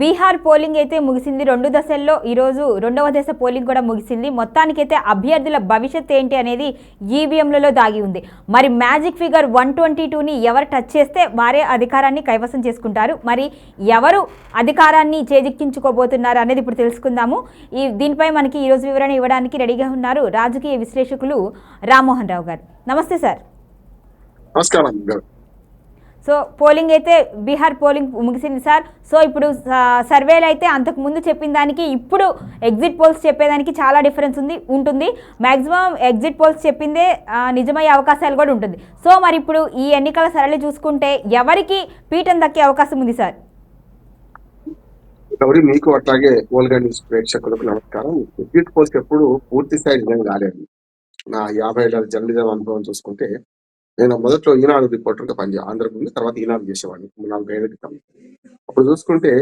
Bihar polling అయితే ముగిసింది. రెండు దశల్లో ఈరోజు రెండవ దశ పోలింగ్ కూడా ముగిసింది. మొత్తానికైతే అభ్యర్థుల భవిష్యత్ ఏంటి అనేది ఈవీఎంలలో దాగి ఉంది. మరి మ్యాజిక్ ఫిగర్ వన్ ట్వంటీ టూని ఎవరు టచ్ చేస్తే వారే అధికారాన్ని కైవసం చేసుకుంటారు. మరి ఎవరు అధికారాన్ని చేజిక్కించుకోబోతున్నారు అనేది ఇప్పుడు తెలుసుకుందాము. ఈ దీనిపై మనకి ఈరోజు వివరణ ఇవ్వడానికి రెడీగా ఉన్నారు రాజకీయ విశ్లేషకులు రామ్మోహన్ రావు గారు. నమస్తే సార్. నమస్కారం సో పోలింగ్ అయితే బీహార్ పోలింగ్ ముగిసింది సార్. సో ఇప్పుడు సర్వేలు అయితే అంతకు ముందు చెప్పిన దానికి ఇప్పుడు ఎగ్జిట్ పోల్స్ చెప్పేదానికి చాలా డిఫరెన్స్ ఉంది ఉంటుంది. మ్యాక్సిమం ఎగ్జిట్ పోల్స్ చెప్పిందే నిజమయ్యే అవకాశాలు కూడా ఉంటుంది. సో మరి ఇప్పుడు ఈ ఎన్నికల సరళి చూసుకుంటే ఎవరికి పీఠం దక్కే అవకాశం ఉంది సార్? గౌరీ మీకు అట్లాగే ఓల్గా న్యూస్ ప్రేక్షకులకు నమస్కారం. ఎగ్జిట్ పోల్స్ ఎప్పుడు పూర్తి స్థాయి నిజం కాలేదు. నా యాభై ఏళ్ళ జర్నలిజం అనుభవం చూసుకుంటే నేను మొదట్లో ఈనాడు రిపోర్టర్గా పనిచే ఆంధ్రభూమి తర్వాత ఈనాడు చేసేవాడిని. నాలుగు ఏళ్ళ క్రితం. అప్పుడు చూసుకుంటే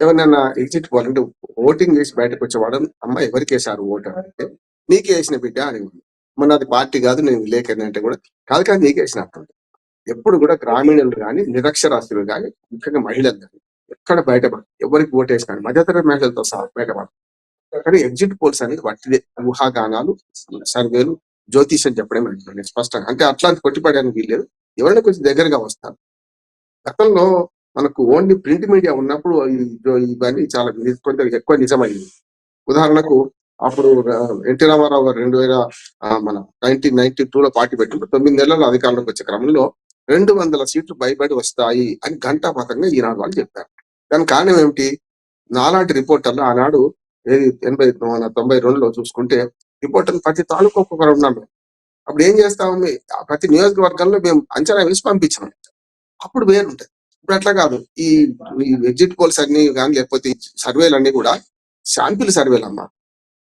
ఎవరినైనా ఎగ్జిట్ పోవాలంటే ఓటింగ్ చేసి బయటకు వచ్చేవాడు అమ్మ ఎవరికి వేశారు ఓటు అంటే నీకే వేసిన బిడ్డ? అని మొన్న అది పార్టీ కాదు నేను విలేకరిని అంటే కూడా కాదు కాదు నీకే వేసిన అంటుంది ఎప్పుడు కూడా గ్రామీణులు కానీ నిరక్షరాస్తులు కానీ ముఖ్యంగా మహిళలు కానీ ఎక్కడ బయటపడదు ఎవరికి ఓటు కానీ మధ్యతరగతి మహిళలతో సహా బయటపడదు కానీ ఎగ్జిట్ పోల్స్ అనేది వాటిదే. ఊహాగానాలు సర్వేలు జ్యోతిషం చెప్పడం అంటున్నాను నేను స్పష్టంగా. అంటే అట్లాంటి కొట్టిపడడానికి వీల్లేదు. ఎవరైనా కొంచెం దగ్గరగా వస్తారు. గతంలో మనకు ఓన్లీ ప్రింట్ మీడియా ఉన్నప్పుడు ఇవన్నీ చాలా కొంత ఎక్కువ నిజమైంది ఉదాహరణకు అప్పుడు ఎన్టీ రామారావు గారు రెండు వేల మన నైన్టీన్ నైన్టీ టూ లో పార్టీ పెట్టినప్పుడు తొమ్మిది నెలల అధికారంలోకి వచ్చే క్రమంలో రెండు వందల సీట్లు భయపడి వస్తాయి అని ఘంటాపథంగా ఈనాడు వాళ్ళు చెప్పారు. దాని కారణం ఏమిటి? నాలాంటి రిపోర్టర్లు ఆనాడు ఏది ఎనభై మన తొంభై రెండులో చూసుకుంటే రిపోర్టర్లు ప్రతి తాలూకు ఒక్కొక్కరు ఉన్నాము అప్పుడు ఏం చేస్తాము ప్రతి నియోజకవర్గంలో మేము అంచనా వేసి పంపించాం. అప్పుడు వేరుంటది ఇప్పుడు అట్లా కాదు. ఈ ఎగ్జిట్ పోల్స్ అన్ని కానీ లేకపోతే ఈ సర్వేలు అన్ని కూడా శాంపిల్ సర్వేలు అమ్మా.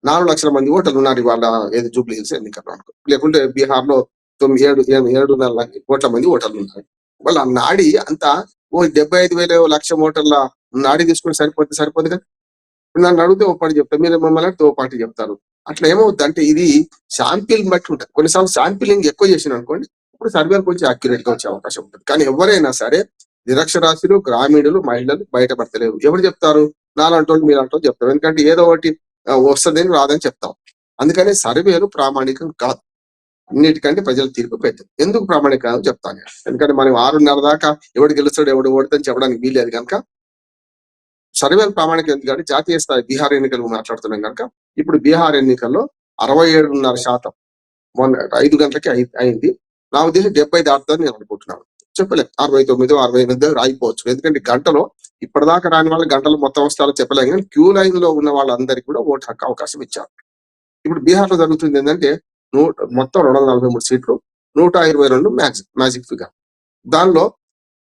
నాలుగు లక్షల మంది ఓటర్లు ఉన్నారు ఇవాళ ఏది జూబ్లీ హిల్స్ ఎన్నికల్లో అనుకో. లేకుంటే బీహార్లో తొమ్మిది ఏడు ఏడు- ఏడున్నర కోట్ల మంది ఓటర్లు ఉన్నారు. వాళ్ళ నాడి అంతా ఓ డెబ్బై ఐదు వేల లక్ష ఓటర్ల నాడి తీసుకుని సరిపోతే సరిపోదు కదా. నన్ను అడిగితే ఓ పాటి చెప్తాను మీరు మమ్మల్ని అడిగితే ఓ పాటి చెప్తారు. అట్లా ఏమవుతుంది అంటే ఇది శాంపిల్ బట్టి ఉంటుంది. కొన్నిసార్లు శాంపిలింగ్ ఎక్కువ చేసిన అనుకోండి ఇప్పుడు సర్వేలు కొంచెం అక్యురేట్గా వచ్చే అవకాశం ఉంటుంది. కానీ ఎవరైనా సరే నిరక్షరాస్యులు గ్రామీణులు మహిళలు బయటపడతలేవు ఎవరు చెప్తారు? నాలంటి వాళ్ళు మీరు చెప్తారు. ఎందుకంటే ఏదో ఒకటి వస్తుందని రాదని చెప్తాం. అందుకని సర్వేలు ప్రామాణికం కాదు. అన్నిటికంటే ప్రజల తీర్పు పెద్ద ఎందుకు ప్రామాణికం చెప్తాను ఎందుకంటే మనం ఆరున్నర దాకా ఎవడు గెలుస్తాడు ఎవడు ఓడుదని చెప్పడానికి వీలేదు కనుక సర్వేలు ప్రామాణికం ఎందుకంటే జాతీయ స్థాయి బీహార్ ఎన్నికలు మాట్లాడుతున్నాం కనుక ఇప్పుడు బీహార్ ఎన్నికల్లో అరవై ఏడున్నర శాతం మొన్న ఐదు గంటలకి అయింది. నా ఉద్దేశం డెబ్బై దాటుతుందని నేను అనుకుంటున్నాను. చెప్పలేం. అరవై తొమ్మిది అరవై ఎనిమిదో రాయిపోవచ్చు. ఎందుకంటే గంటలో ఇప్పటిదాకా రాని వాళ్ళ గంటలు మొత్తం వస్తారో చెప్పలేం కానీ క్యూ లైన్లో ఉన్న వాళ్ళందరికీ కూడా ఓటు హక్కు అవకాశం ఇచ్చారు. ఇప్పుడు బీహార్లో జరుగుతుంది ఏంటంటే నూట మొత్తం రెండు వందల నలభై మూడు సీట్లు నూట ఇరవై రెండు మ్యాజిక్ మ్యాజిక్ ఫిగర్. దానిలో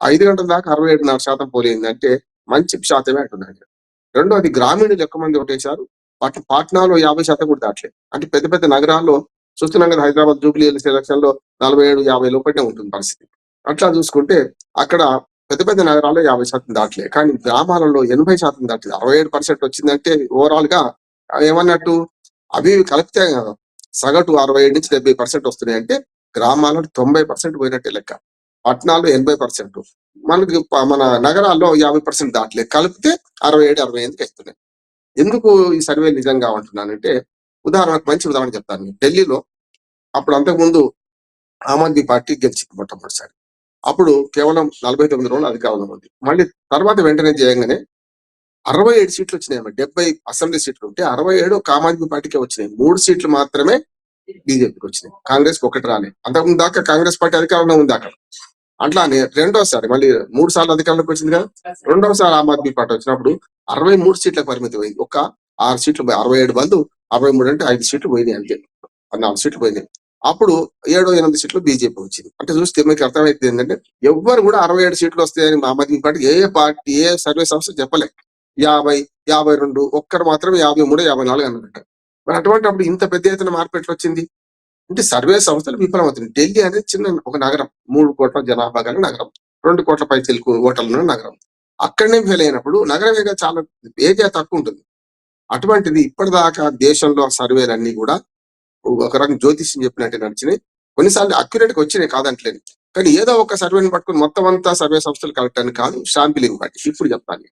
ఐదు గంటల దాకా అరవై ఏడున్నర శాతం పోలింది అంటే మంచి శాతమే అంటున్నాను రెండోది గ్రామీణులు ఎక్కువ మంది ఓటేశారు పట్ పాట్నాలో యాభై శాతం కూడా దాటలేదు. అంటే పెద్ద పెద్ద నగరాల్లో చూస్తున్నాం కదా హైదరాబాద్ జూబ్లీ సెలక్షన్లో నలభై ఏడు యాభై లోపలనే ఉంటుంది పరిస్థితి. అట్లా చూసుకుంటే అక్కడ పెద్ద పెద్ద నగరాల్లో యాభై శాతం దాటలే కానీ గ్రామాలలో ఎనభై శాతం దాటింది అరవై ఏడు పర్సెంట్ వచ్చిందంటే ఓవరాల్గా ఏమన్నట్టు అవి ఇవి కలిపితే సగటు అరవై ఏడు నుంచి డెబ్బై పర్సెంట్ వస్తున్నాయి అంటే గ్రామాలలో తొంభై పర్సెంట్ పోయినట్టే లెక్క. పట్టణాల్లో ఎనభై పర్సెంట్. మనకి మన నగరాల్లో యాభై పర్సెంట్ దాటలే కలిపితే అరవై ఏడు అరవై ఎనిమిదికి వస్తున్నాయి ఎందుకు ఈ సర్వే నిజంగా ఉంటున్నానంటే ఉదాహరణకు మంచి ఉదాహరణ చెప్తాను. ఢిల్లీలో అప్పుడు అంతకుముందు ఆమ్ ఆద్మీ పార్టీ గెలిచింది మొట్టమొదటిసారి. అప్పుడు కేవలం నలభై తొమ్మిది రోజులు అధికారంలో ఉంది. మళ్ళీ తర్వాత వెంటనే చేయగానే అరవై ఏడు సీట్లు వచ్చినాయి డెబ్బై అసెంబ్లీ సీట్లు ఉంటే అరవై ఏడు ఆమ్ ఆద్మీ పార్టీకే వచ్చినాయి. మూడు సీట్లు మాత్రమే బీజేపీకి వచ్చినాయి. కాంగ్రెస్ ఒకటి రాలే. అంతకుముందు దాకా కాంగ్రెస్ పార్టీ అధికారంలో ఉంది అక్కడ అట్లానే రెండోసారి మళ్ళీ మూడు సార్లు అధికారంలోకి వచ్చింది కదా రెండోసారి ఆమ్ ఆద్మీ పార్టీ వచ్చినప్పుడు అరవై మూడు సీట్లకు పరిమితం అయింది ఒక ఆరు సీట్లు పోయి- అరవై ఏడు బంధు అరవై మూడు అంటే ఐదు సీట్లు పోయినాయి అంతే. నాలుగు సీట్లు పోయినాయి. అప్పుడు ఏడో ఎనిమిది సీట్లు బీజేపీ వచ్చింది. అంటే చూస్తే మీకు అర్థమైంది ఏంటంటే ఎవ్వరు కూడా అరవై ఏడు సీట్లు వస్తాయని ఆమ్ ఆద్మీ పార్టీ ఏ పార్టీ ఏ సర్వే సంస్థ చెప్పలే. యాభై యాభై రెండు ఒక్కరు మాత్రం యాభై మూడు యాభై నాలుగు అన్నమాట మరి అటువంటి అప్పుడు ఇంత పెద్ద ఎత్తున మార్పు ఎట్లా వచ్చింది? అంటే సర్వే సంస్థలు విఫలమవుతుంది ఢిల్లీ అనేది చిన్న ఒక నగరం. మూడు కోట్ల జనాభా గల నగరం. రెండు కోట్ల పై తెలుగు ఓటర్లు ఉన్న నగరం. అక్కడనే ఫెయిల్ అయినప్పుడు నగరం చాలా ఏరియా తక్కువ ఉంటుంది. అటువంటిది ఇప్పటిదాకా దేశంలో సర్వేలన్నీ కూడా ఒక రకం జ్యోతిష్యం చెప్పినట్టు నడిచినాయి. కొన్నిసార్లు అక్యురేట్గా వచ్చినాయి కాదంటలేదు కానీ ఏదో ఒక సర్వేని పట్టుకుని మొత్తం అంతా సర్వే సంస్థలు కరెక్ట్ అని కాదు శాంపిలింగ్ బట్టి ఇప్పుడు చెప్తాను.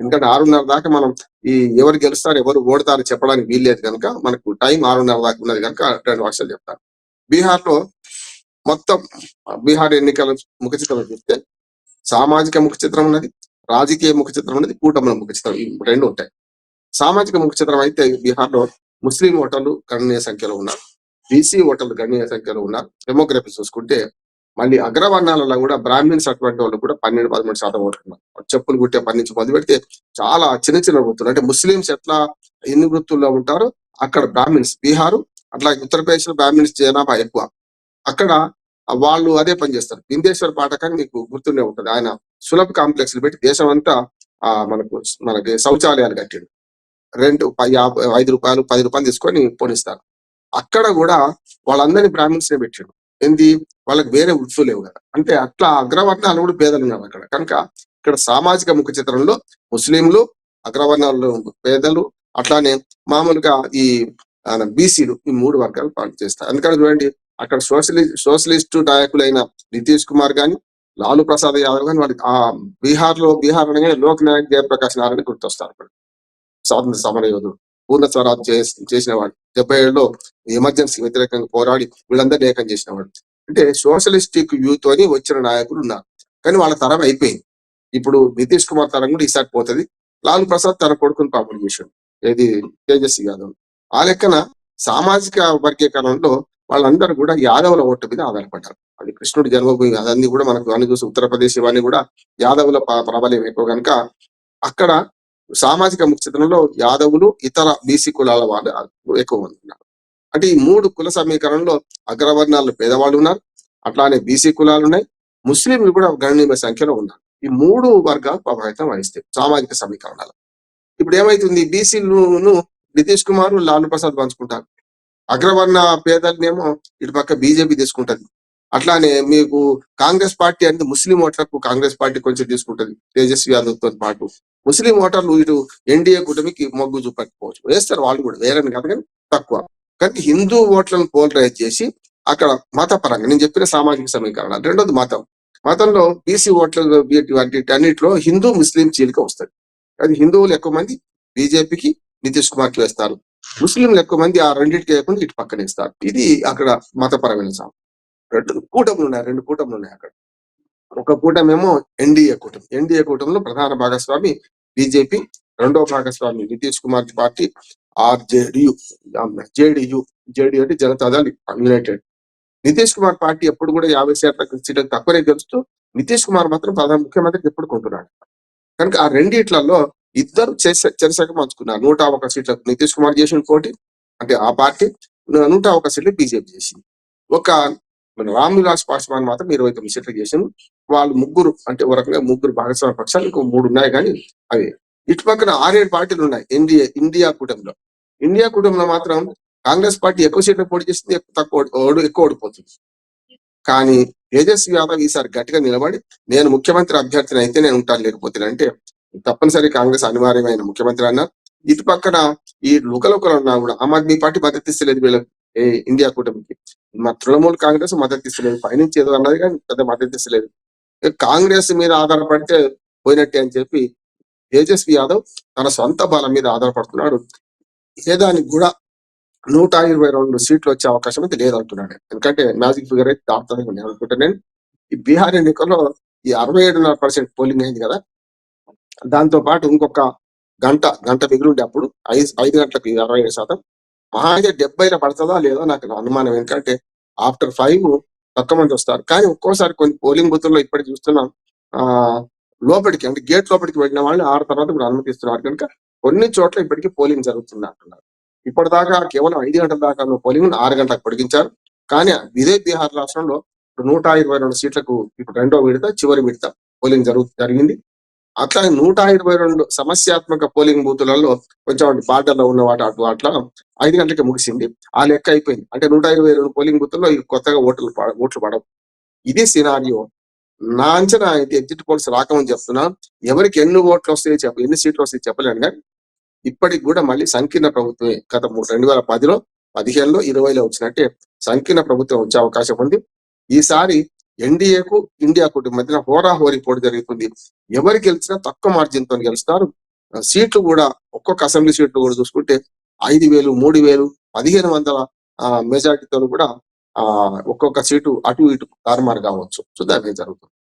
ఎందుకంటే ఆరున్నర దాకా మనం ఈ ఎవరు గెలుస్తారు ఎవరు ఓడతారు చెప్పడానికి వీల్లేదు కనుక మనకు టైం ఆరున్నర దాకా ఉన్నది కనుక రెండు వర్షాలు చెప్తాను బీహార్లో మొత్తం బీహార్ ఎన్నికల ముఖ చిత్రం చూస్తే సామాజిక ముఖ చిత్రం ఉన్నది రాజకీయ ముఖ చిత్రం ఉన్నది కూటముల ముఖ చిత్రం ఈ రెండు ఉంటాయి. సామాజిక ముఖ చిత్రం అయితే బీహార్లో ముస్లిం ఓటర్లు గణనీయ సంఖ్యలో ఉన్నారు బీసీ ఓటర్లు గణనీయ సంఖ్యలో ఉన్నారు. డెమోగ్రఫీ చూసుకుంటే మళ్ళీ అగ్రవర్ణాలలో కూడా బ్రాహ్మిన్స్ అటువంటి వాళ్ళు కూడా పన్నెండు పదమూడు శాతం ఓట్లు చెప్పులు కుట్టే పని నుంచి మొదలు పెడితే చాలా చిన్న చిన్న వృత్తులు. అంటే ముస్లింస్ ఎట్లా ఎన్ని వృత్తుల్లో ఉంటారో అక్కడ బ్రాహ్మిన్స్. బీహారు అట్లా ఉత్తరప్రదేశ్లో బ్రాహ్మిన్స్ జనాభా ఎక్కువ. అక్కడ వాళ్ళు అదే పని చేస్తారు. బిందేశ్వర్ పాఠకాన్ని మీకు గుర్తుండే ఉంటుంది. ఆయన సులభ కాంప్లెక్స్ పెట్టి దేశం అంతా ఆ మనకు మనకి శౌచాలయాలు కట్టాడు. రెండు యాభై ఐదు రూపాయలు పది రూపాయలు తీసుకొని పోనిస్తారు. అక్కడ కూడా వాళ్ళందరినీ బ్రాహ్మిన్స్ నే పెట్టాడు. ఏంది? వాళ్ళకి వేరే వృత్తులు లేవు కదా. అంటే అట్లా అగ్రవర్ణాలు కూడా పేదలు ఉన్నారు అక్కడ. కనుక ఇక్కడ సామాజిక ముఖ చిత్రంలో ముస్లింలు అగ్రవర్ణాలు పేదలు అట్లానే మామూలుగా ఈ బీసీలు ఈ మూడు వర్గాలు పాటు చేస్తారు. అందుకని చూడండి అక్కడ సోషలిస్ట్ సోషలిస్టు నాయకులైన నితీష్ కుమార్ గాని లాలు ప్రసాద్ యాదవ్ గాని వాళ్ళకి ఆ బీహార్లో బీహార్ అనగానే లోక్ నాయక్ జయప్రకాష్ నారాయణ గుర్తొస్తారు అక్కడ. స్వాతంత్ర సమరయోధుడు. పూర్ణ స్వరాజ్ చేసిన వాడు. డెబ్బై ఏడులో ఎమర్జెన్సీ వ్యతిరేకంగా పోరాడి వీళ్ళందరూ ఏకం చేసిన వాడు అంటే సోషలిస్టిక్ యూత్ అని వచ్చిన నాయకులు ఉన్నారు. కానీ వాళ్ళ తరం అయిపోయింది. ఇప్పుడు నితీష్ కుమార్ తరం కూడా ఈసారి పోతుంది. లాల్ ప్రసాద్ తన కొడుకుని పాపం చేశాడు. ఏది తేజస్వి యాదవ్. ఆ లెక్కన సామాజిక వర్గీకరణలో వాళ్ళందరూ కూడా యాదవుల ఓటు మీద ఆధారపడ్డారు. అది కృష్ణుడి జన్మభూమి అదన్నీ కూడా మనకు అన్ని చూసి ఉత్తరప్రదేశ్ ఇవన్నీ కూడా యాదవుల ప- ప్రాబల్యం ఎక్కువ కనుక అక్కడ సామాజిక ముఖ్యతలో యాదవులు ఇతర బీసీ కులాల వాళ్ళు ఎక్కువ మంది ఉన్నారు. అంటే ఈ మూడు కుల సమీకరణలో అగ్రవర్ణాలు పేదవాళ్ళు ఉన్నారు అట్లానే బీసీ కులాలు ఉన్నాయి ముస్లింలు కూడా గణనీయ సంఖ్యలో ఉన్నారు. ఈ మూడు వర్గాలు ప్రభావితం వహిస్తాయి సామాజిక సమీకరణాలు. ఇప్పుడు ఏమైతుంది? బీసీలను నితీష్ కుమార్ లాలు ప్రసాద్ పంచుకుంటారు. అగ్రవర్ణ పేదలనేమో ఇటు పక్క బీజేపీ తీసుకుంటది. అట్లానే మీకు కాంగ్రెస్ పార్టీ అనేది ముస్లిం ఓట్లకు కాంగ్రెస్ పార్టీ కొంచెం తీసుకుంటది తేజస్వి యాదవ్తో పాటు. ముస్లిం ఓటర్లు ఇటు ఎన్డీఏ కూటమికి మొగ్గు చూపకపోవచ్చు. వేస్తారు వాళ్ళు కూడా వేరని కాదు కానీ తక్కువ. కానీ హిందూ ఓట్లను పోలరైజ్ చేసి అక్కడ మతపరంగా నేను చెప్పిన సామాజిక సమీకరణ రెండోది మతం. మతంలో బీసీ ఓట్ల వీటి అన్నిటిలో హిందూ ముస్లిం చీలిక వస్తుంది. అది హిందువులు ఎక్కువ మంది బీజేపీకి నితీష్ కుమార్కి వేస్తారు. ముస్లింలు ఎక్కువ మంది ఆ రెండింటికి వేయకుండా ఇటు పక్కన ఇస్తారు. ఇది అక్కడ మతపరమైన సాం రెండు కూటములు ఉన్నాయి రెండు కూటములు ఉన్నాయి అక్కడ. ఒక కూటమేమో ఎన్డీఏ కూటమి. ఎన్డీఏ కూటమిలో ప్రధాన భాగస్వామి బీజేపీ రెండో భాగస్వామి నితీష్ కుమార్ పార్టీ ఆర్జేడియు. జేడియు జేడియు అంటే జనతాదళ్ యునైటెడ్. నితీష్ కుమార్ పార్టీ ఎప్పుడు కూడా యాభై శాతం సీట్లకు తక్కువనే గెలుస్తూ నితీష్ కుమార్ మాత్రం ప్రధాన ముఖ్యమంత్రికి ఎప్పుడు కొంటున్నాడు. కనుక ఆ రెండిట్లలో ఇద్దరు చేసే చెరసగా పంచుకున్నారు నూట ఒక సీట్లకు నితీష్ కుమార్ చేసిన పోటీ అంటే ఆ పార్టీ నూట ఒక సీట్లు బీజేపీ చేసింది. ఒక మన రామ్ విలాస్ పాస్వాన్ మాత్రం ఇరవై తొమ్మిది సీట్లు చేసింది వాళ్ళు ముగ్గురు అంటే ఒక రకంగా ముగ్గురు భాగస్వామ్య పక్షాలు ఇంకో మూడు ఉన్నాయి కానీ అవి. ఇటు పక్కన ఆరేడు పార్టీలు ఉన్నాయి ఎన్డీఏ ఇండియా కూటమిలో. ఇండియా కూటమిలో మాత్రం కాంగ్రెస్ పార్టీ ఎక్కువ సీట్లు పోటీ చేస్తుంది తక్కువ ఓడి- ఎక్కువ ఓడిపోతుంది. కానీ తేజస్వి యాదవ్ ఈసారి గట్టిగా నిలబడి నేను ముఖ్యమంత్రి అభ్యర్థిని అయితే నేను ఉంటాను లేకపోతే అంటే తప్పనిసరి కాంగ్రెస్ అనివార్యమైన ముఖ్యమంత్రి అన్నారు ఇటు పక్కన ఈ లుకలుకలు ఉన్నా కూడా ఆమ్ ఆద్మీ పార్టీ మద్దతు ఇస్తలేదు వీళ్ళకి ఇండియా కూటమికి. మా తృణమూల్ కాంగ్రెస్ మద్దతు ఇస్తలేదు పైనుంచి ఏదో అన్నది కానీ పెద్ద మద్దతు ఇస్తలేదు. కాంగ్రెస్ మీద ఆధారపడితే పోయినట్టే అని చెప్పి తేజస్వి యాదవ్ తన సొంత బలం మీద ఆధారపడుతున్నాడు. ఏ దానికి కూడా నూట ఇరవై రెండు సీట్లు వచ్చే అవకాశం అయితే లేదంటున్నాడు. ఎందుకంటే మ్యాజిక్ ఫిగర్ అయితే దాటుతుంది నేను అనుకుంటా నేను ఈ బీహార్ ఎన్నికల్లో ఈ అరవై ఏడున్నర పర్సెంట్ పోలింగ్ అయింది కదా దాంతో పాటు ఇంకొక గంట గంట మిగిలి ఉండే అప్పుడు ఐదు ఐదు గంటలకు అరవై ఏడు శాతం. మహా అయితే డెబ్బైలో పడుతుందా లేదా నాకు అనుమానం. ఎందుకంటే ఆఫ్టర్ ఫైవ్ తక్కువ మంది వస్తారు. కానీ ఒక్కోసారి కొన్ని పోలింగ్ బూత్ల్లో ఇప్పటికి చూస్తున్నాం ఆ లోపలికి అంటే గేట్ లోపలికి వెళ్ళిన వాళ్ళు ఆరు తర్వాత ఇప్పుడు అనుమతిస్తున్నారు. కనుక కొన్ని చోట్ల ఇప్పటికీ పోలింగ్ జరుగుతుంది అంటున్నారు. ఇప్పటిదాకా కేవలం ఐదు గంటల దాకా పోలింగ్ ఆరు గంటలకు పొడిగించారు. కానీ ఇదే బీహార్ రాష్ట్రంలో నూట ఇరవై రెండు సీట్లకు ఇప్పుడు రెండో విడత చివరి విడత పోలింగ్ జరుగు జరిగింది. అట్లా నూట ఇరవై రెండు సమస్యాత్మక పోలింగ్ బూతులలో కొంచెం బార్డర్లో ఉన్న వాటి అటు అట్లా ఐదు గంటలకి ముగిసింది. ఆ లెక్క అయిపోయింది. అంటే నూట ఇరవై రెండు పోలింగ్ బూతుల్లో ఈ కొత్తగా ఓట్లు ఓట్లు పడవు. ఇదే సినారియో నా అంచనా అయితే ఎగ్జిట్ పోల్స్ రాకమని చెప్తున్నా ఎవరికి ఎన్ని ఓట్లు వస్తాయో చెప్ప ఎన్ని సీట్లు వస్తాయో చెప్పలేను కానీ ఇప్పటికి కూడా మళ్ళీ సంకీర్ణ ప్రభుత్వమే గత మూడు రెండు వేల పదిలో పదిహేనులో ఇరవైలో వచ్చినట్టే సంకీర్ణ ప్రభుత్వం వచ్చే అవకాశం ఉంది. ఈసారి ఎన్డీఏకు ఇండియా మధ్యన హోరాహోరీ పోటీ జరుగుతుంది. ఎవరు గెలిచినా తక్కువ మార్జిన్తో గెలుస్తారు సీట్లు కూడా ఒక్కొక్క అసెంబ్లీ సీట్లు కూడా చూసుకుంటే ఐదు వేలు మూడు వేలు పదిహేను వందల మెజార్టీతో కూడా ఒక్కొక్క సీటు అటు ఇటు తారుమారు కావచ్చు. సో ఏం జరుగుతుంది.